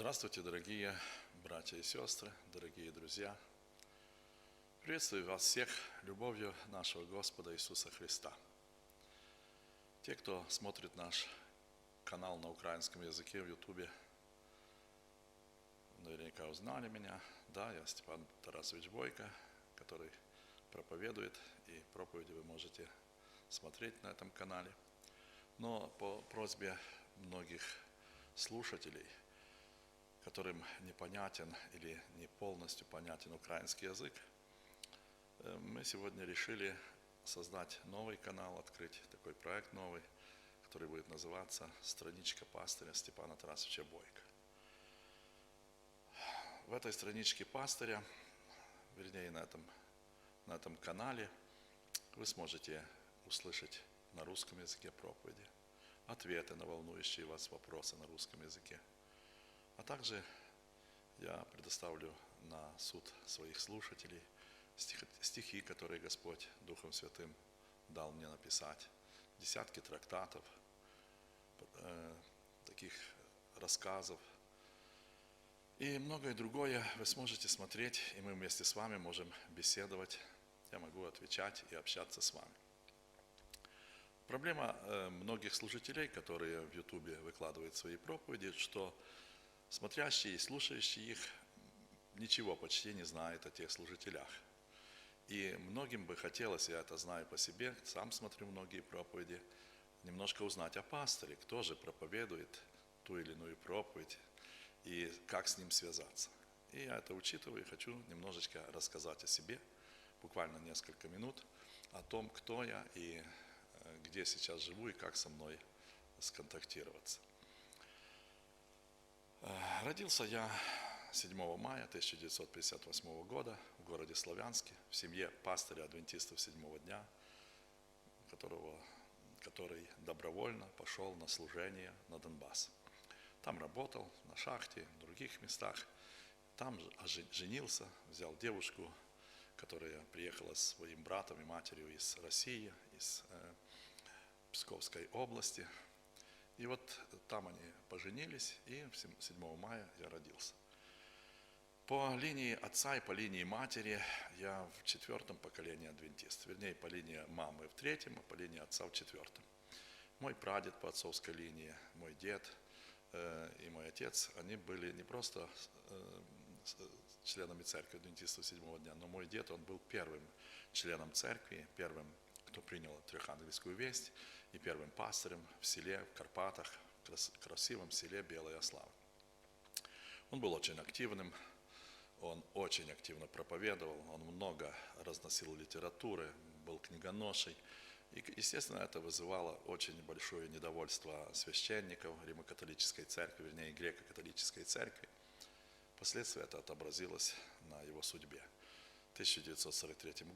Здравствуйте, дорогие братья и сестры, дорогие друзья. Приветствую вас всех любовью нашего Господа Иисуса Христа. Те, кто смотрит наш канал на украинском языке в Ютубе, наверняка узнали меня. Да, я Степан Тарасович Бойко, который проповедует, и проповеди вы можете смотреть на этом канале. Но по просьбе многих слушателей – которым непонятен или не полностью понятен украинский язык, э, мы сегодня решили создать новый канал, открыть такой проект новый, который будет называться «Страничка пастыря Степана Тарасовича Бойко». В этой страничке пастыря, вернее на этом, на этом канале, вы сможете услышать на русском языке проповеди, ответы на волнующие вас вопросы на русском языке – а также я предоставлю на суд своих слушателей стихи, которые Господь Духом Святым дал мне написать, десятки трактатов, э, таких рассказов. И многое другое вы сможете смотреть, и мы вместе с вами можем беседовать, я могу отвечать и общаться с вами. Проблема э, многих служителей, которые в Ютубе выкладывают свои проповеди, что смотрящие и слушающие их ничего почти не знают о тех служителях. И многим бы хотелось, я это знаю по себе, сам смотрю многие проповеди, немножко узнать о пасторе, кто же проповедует ту или иную проповедь и как с ним связаться. И я это учитываю и хочу немножечко рассказать о себе, буквально несколько минут, о том, кто я и э, где сейчас живу и как со мной сконтактироваться. Э, родился я 7 мая 1958 года в городе Славянске, в семье пастыря адвентистов седьмого дня, которого, который добровольно пошел на служение на Донбасс. Там работал на шахте, в других местах. Там женился, взял девушку, которая приехала с своим братом и матерью из России, из э, Псковской области, и вот там они поженились, и 7 мая я родился. По линии отца и по линии матери я в четвертом поколении адвентист. Вернее, по линии мамы в третьем, а по линии отца в четвертом. Мой прадед по отцовской линии, мой дед э, и мой отец, они были не просто э, членами церкви адвентистов седьмого дня, но мой дед, он был первым членом церкви, первым кто принял трехангельскую весть, и первым пастырем в селе, в Карпатах, в красивом селе Белая Слава. Он был очень активным, он очень активно проповедовал, он много разносил литературы, был книгоношей. И, естественно, это вызывало очень большое недовольство священников Римо-католической церкви, вернее, греко-католической церкви. Впоследствии это отобразилось на его судьбе. 1943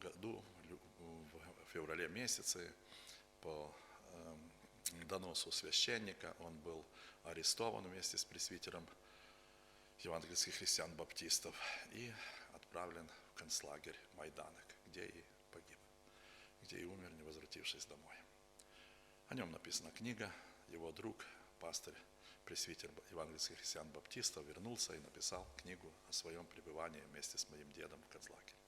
году, в феврале месяце, по эм, доносу священника, он был арестован вместе с пресвитером евангельских христиан-баптистов и отправлен в концлагерь Майданок, где и погиб, где и умер, не возвратившись домой. О нем написана книга, его друг, пастырь пресвитер евангельских христиан-баптистов, вернулся и написал книгу о своем пребывании вместе с моим дедом в концлагере.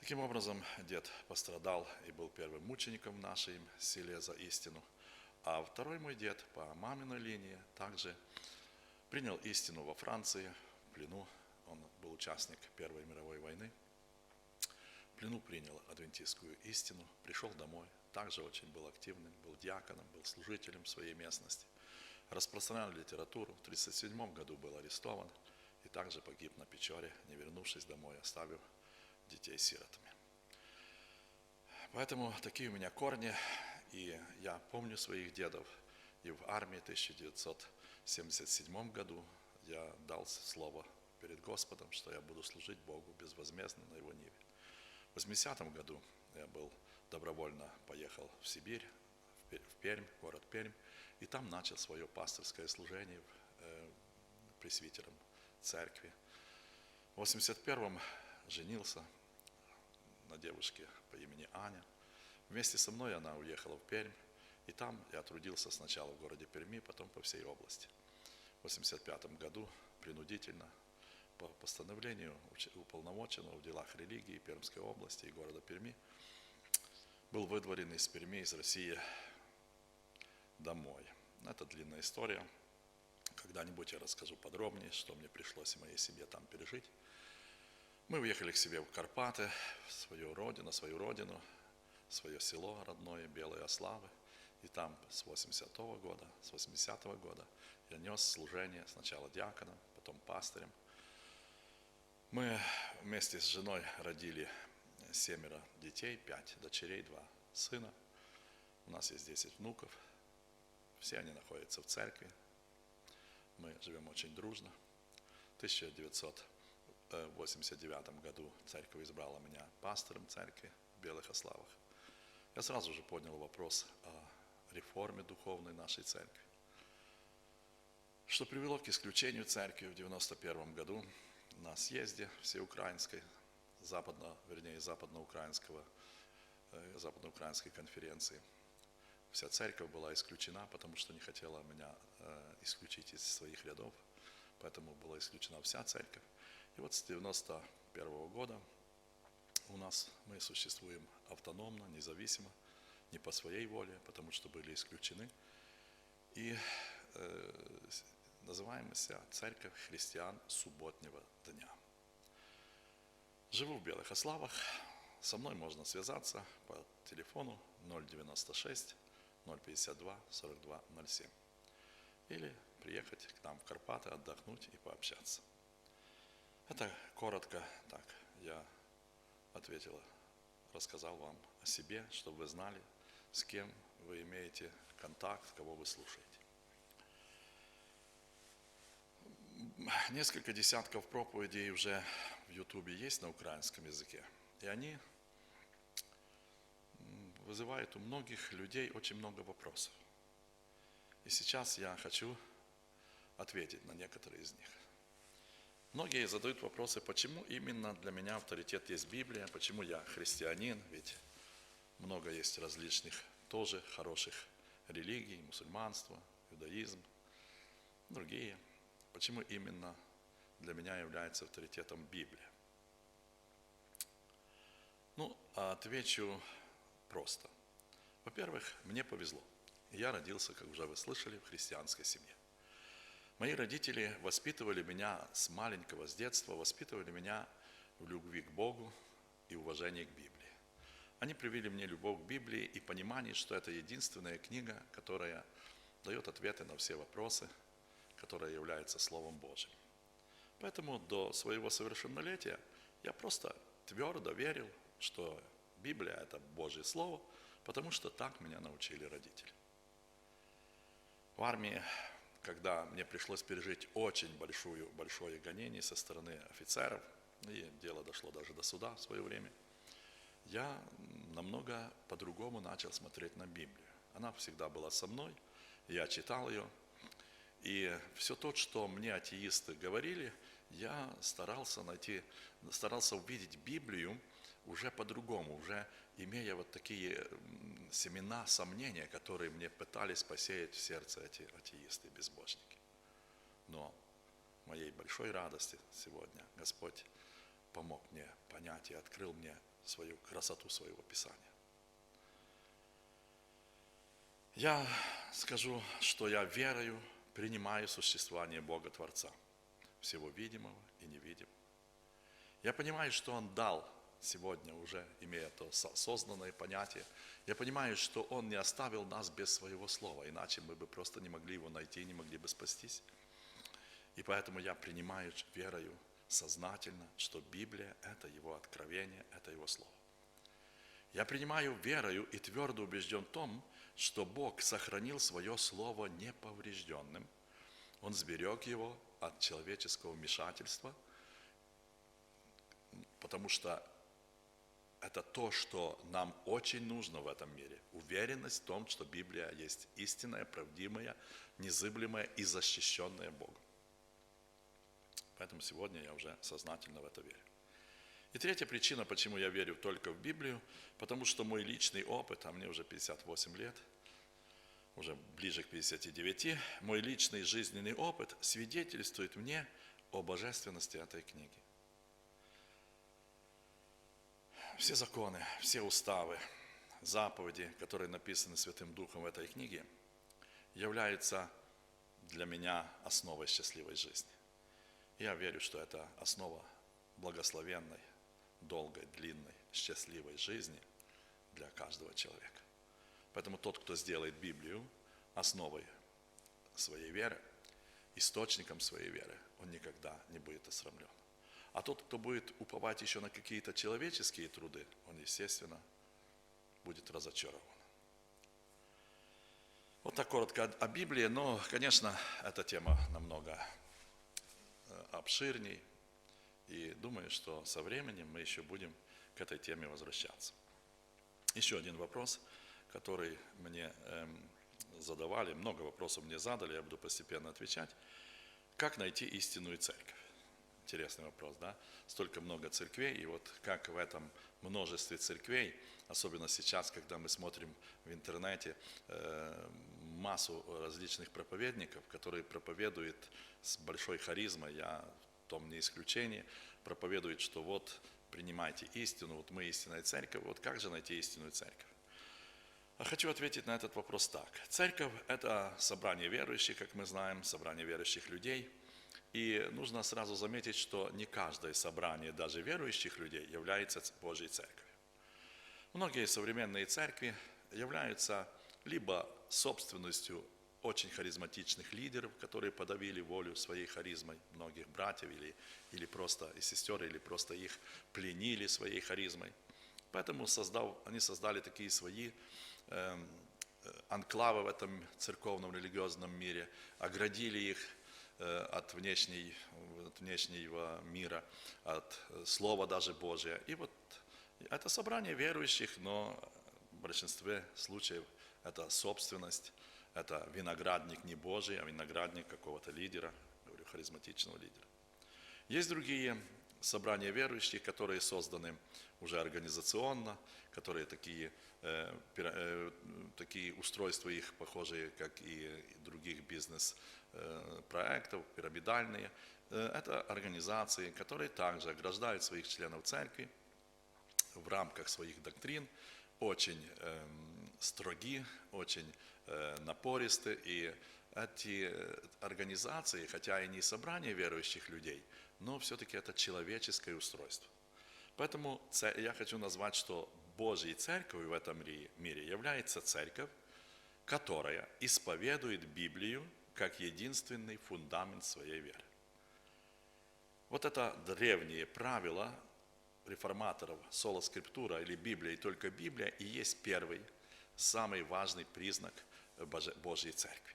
Таким образом, дед пострадал и был первым мучеником в нашей селе за истину. А второй мой дед по маминой линии также принял истину во Франции, в плену. Он был участник Первой мировой войны. В плену принял адвентистскую истину, пришел домой, также очень был активным, был диаконом, был служителем своей местности – распространял литературу. В 1937 году был арестован и также погиб на Печоре, не вернувшись домой, оставив детей сиротами. Поэтому такие у меня корни, и я помню своих дедов. И в армии в 1977 году я дал слово перед Господом, что я буду служить Богу безвозмездно на Его ниве. В 80 году я был добровольно поехал в Сибирь, в Пермь, город Пермь, и там начал свое пасторское служение э, пресвитером церкви. В 81-м женился на девушке по имени Аня. Вместе со мной она уехала в Пермь, и там я трудился сначала в городе Перми, потом по всей области. в 1985 году принудительно по постановлению уполномоченного в делах религии Пермской области и города Перми был выдворен из Перми, из России домой. Это длинная история. Когда-нибудь я расскажу подробнее, что мне пришлось и моей семье там пережить. Мы уехали к себе в Карпаты, в свою родину, свою родину, свое село родное, Белые Ославы. И там с 80 -го года, с 80 -го года я нес служение сначала диаконом, потом пастырем. Мы вместе с женой родили семеро детей, пять дочерей, два сына. У нас есть 10 внуков. Все они находятся в церкви. Мы живем очень дружно. В 1989 году церковь избрала меня пастором церкви в Белых Ославах. Я сразу же поднял вопрос о реформе духовной нашей церкви, что привело к исключению церкви в 1991 году на съезде всеукраинской, западно, вернее, западноукраинского, э, западноукраинской конференции. Вся церковь была исключена, потому что не хотела меня э, исключить из своих рядов, поэтому была исключена вся церковь. И вот с 91 года у нас мы существуем автономно, независимо, не по своей воле, потому что были исключены. И э, с- называем себя Церковь христиан субботнего дня. Живу в Белых Ославах. Со мной можно связаться по телефону 096 052 42 07. Или приехать к нам в Карпаты, отдохнуть и пообщаться. Это коротко так я ответил, рассказал вам о себе, чтобы вы знали, с кем вы имеете контакт, кого вы слушаете. Несколько десятков проповедей уже в Ютубе есть на украинском языке, и они вызывают у многих людей очень много вопросов. И сейчас я хочу ответить на некоторые из них. Многие задают вопросы, почему именно для меня авторитет есть Библия, почему я христианин, ведь много есть различных тоже хороших религий, мусульманство, иудаизм, другие. Почему именно для меня является авторитетом Библия? Ну, а отвечу просто. Во-первых, мне повезло. Я родился, как уже вы слышали, в христианской семье. Мои родители воспитывали меня с маленького, с детства, воспитывали меня в любви к Богу и уважении к Библии. Они привили мне любовь к Библии и понимание, что это единственная книга, которая дает ответы на все вопросы, которая является Словом Божьим. Поэтому до своего совершеннолетия я просто твердо верил, что Библия – это Божье Слово, потому что так меня научили родители. В армии, когда мне пришлось пережить очень большую, большое гонение со стороны офицеров, и дело дошло даже до суда в свое время, я намного по-другому начал смотреть на Библию. Она всегда была со мной, я читал ее, и все то, что мне атеисты говорили, я старался найти, старался увидеть Библию уже по-другому, уже имея вот такие семена сомнения, которые мне пытались посеять в сердце эти атеисты, безбожники. Но моей большой радости сегодня Господь помог мне понять и открыл мне свою красоту своего Писания. Я скажу, что я верою принимаю существование Бога Творца, всего видимого и невидимого. Я понимаю, что Он дал сегодня уже, имея то со- осознанное понятие, я понимаю, что Он не оставил нас без Своего Слова, иначе мы бы просто не могли Его найти, не могли бы спастись. И поэтому я принимаю верою сознательно, что Библия – это Его откровение, это Его Слово. Я принимаю верою и твердо убежден в том, что Бог сохранил свое Слово неповрежденным. Он сберег его от человеческого вмешательства, потому что это то, что нам очень нужно в этом мире. Уверенность в том, что Библия есть истинная, правдивая, незыблемая и защищенная Богом. Поэтому сегодня я уже сознательно в это верю. И третья причина, почему я верю только в Библию, потому что мой личный опыт, а мне уже 58 лет, уже ближе к 59, мой личный жизненный опыт свидетельствует мне о божественности этой книги. Все законы, все уставы, заповеди, которые написаны Святым Духом в этой книге, являются для меня основой счастливой жизни. Я верю, что это основа благословенной, долгой, длинной, счастливой жизни для каждого человека. Поэтому тот, кто сделает Библию основой своей веры, источником своей веры, он никогда не будет осрамлен. А тот, кто будет уповать еще на какие-то человеческие труды, он, естественно, будет разочарован. Вот так коротко о Библии, но, конечно, эта тема намного э, обширней. И думаю, что со временем мы еще будем к этой теме возвращаться. Еще один вопрос, который мне эм, задавали, много вопросов мне задали, я буду постепенно отвечать. Как найти истинную церковь? Интересный вопрос, да? Столько много церквей, и вот как в этом множестве церквей, особенно сейчас, когда мы смотрим в интернете э, массу различных проповедников, которые проповедуют с большой харизмой, я в том не исключение, проповедуют, что вот принимайте истину, вот мы истинная церковь, вот как же найти истинную церковь? А хочу ответить на этот вопрос так. Церковь – это собрание верующих, как мы знаем, собрание верующих людей. И нужно сразу заметить, что не каждое собрание даже верующих людей является Божьей церковью. Многие современные церкви являются либо собственностью очень харизматичных лидеров, которые подавили волю своей харизмой многих братьев или, или просто и сестер, или просто их пленили своей харизмой. Поэтому создав, они создали такие свои Эм, анклавы в этом церковном религиозном мире, оградили их э, от, внешней, от внешнего мира, от Слова даже Божия. И вот это собрание верующих, но в большинстве случаев это собственность, это виноградник не Божий, а виноградник какого-то лидера, говорю, харизматичного лидера. Есть другие собрания верующих, которые созданы уже организационно, которые такие Э, э, такие устройства их похожие, как и других бизнес-проектов, пирамидальные. Э, это организации, которые также ограждают своих членов церкви в рамках своих доктрин, очень эм, строги, очень напористы. И эти организации, хотя и не собрание верующих людей, но все-таки это человеческое устройство. Поэтому я хочу назвать, что Божьей церковью в этом мире является церковь, которая исповедует Библию как единственный фундамент своей веры. Вот это древние правила реформаторов, соло скриптура или Библия, и только Библия, и есть первый, самый важный признак Божьей церкви.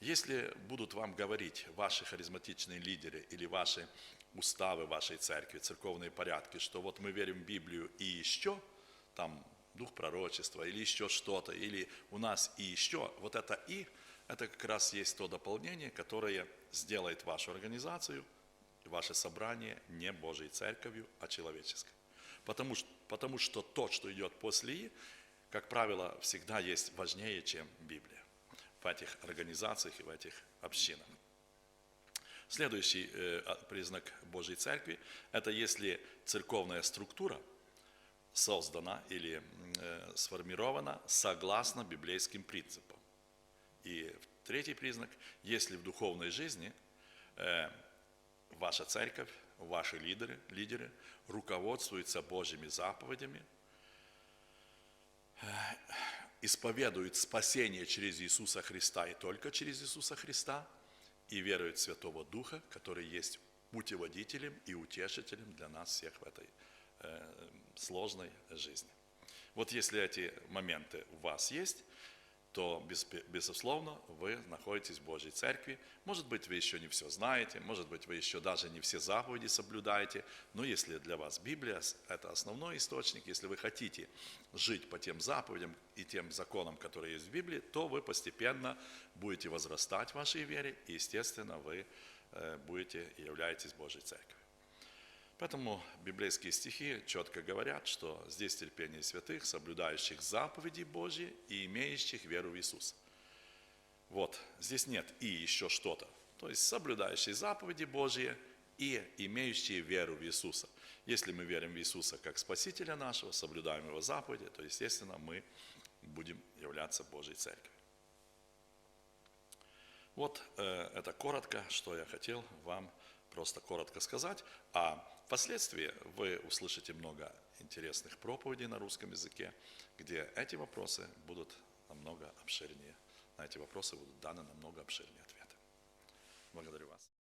Если будут вам говорить ваши харизматичные лидеры или ваши уставы вашей церкви, церковные порядки, что вот мы верим в Библию и еще – там дух пророчества или еще что-то, или у нас и еще, вот это и, это как раз есть то дополнение, которое сделает вашу организацию, ваше собрание не Божьей церковью, а человеческой. Потому, потому что то, что идет после и, как правило, всегда есть важнее, чем Библия в этих организациях и в этих общинах. Следующий э, признак Божьей Церкви – это если церковная структура – создана или э, сформирована согласно библейским принципам. И третий признак, если в духовной жизни э, ваша церковь, ваши лидеры, лидеры руководствуются Божьими заповедями, э, исповедуют спасение через Иисуса Христа и только через Иисуса Христа, и веруют в Святого Духа, который есть путеводителем и утешителем для нас всех в этой сложной жизни. Вот если эти моменты у вас есть, то, безусловно, вы находитесь в Божьей Церкви. Может быть, вы еще не все знаете, может быть, вы еще даже не все заповеди соблюдаете, но если для вас Библия – это основной источник, если вы хотите жить по тем заповедям и тем законам, которые есть в Библии, то вы постепенно будете возрастать в вашей вере, и, естественно, вы э, будете являетесь Божьей Церковью. Поэтому библейские стихи четко говорят, что здесь терпение святых, соблюдающих заповеди Божьи и имеющих веру в Иисуса. Вот, здесь нет и еще что-то. То есть соблюдающие заповеди Божьи и имеющие веру в Иисуса. Если мы верим в Иисуса как Спасителя нашего, соблюдаем Его заповеди, то, естественно, мы будем являться Божьей Церковью. Вот э, это коротко, что я хотел вам просто коротко сказать. А впоследствии вы услышите много интересных проповедей на русском языке, где эти вопросы будут намного обширнее. На эти вопросы будут даны намного обширнее ответы. Благодарю вас.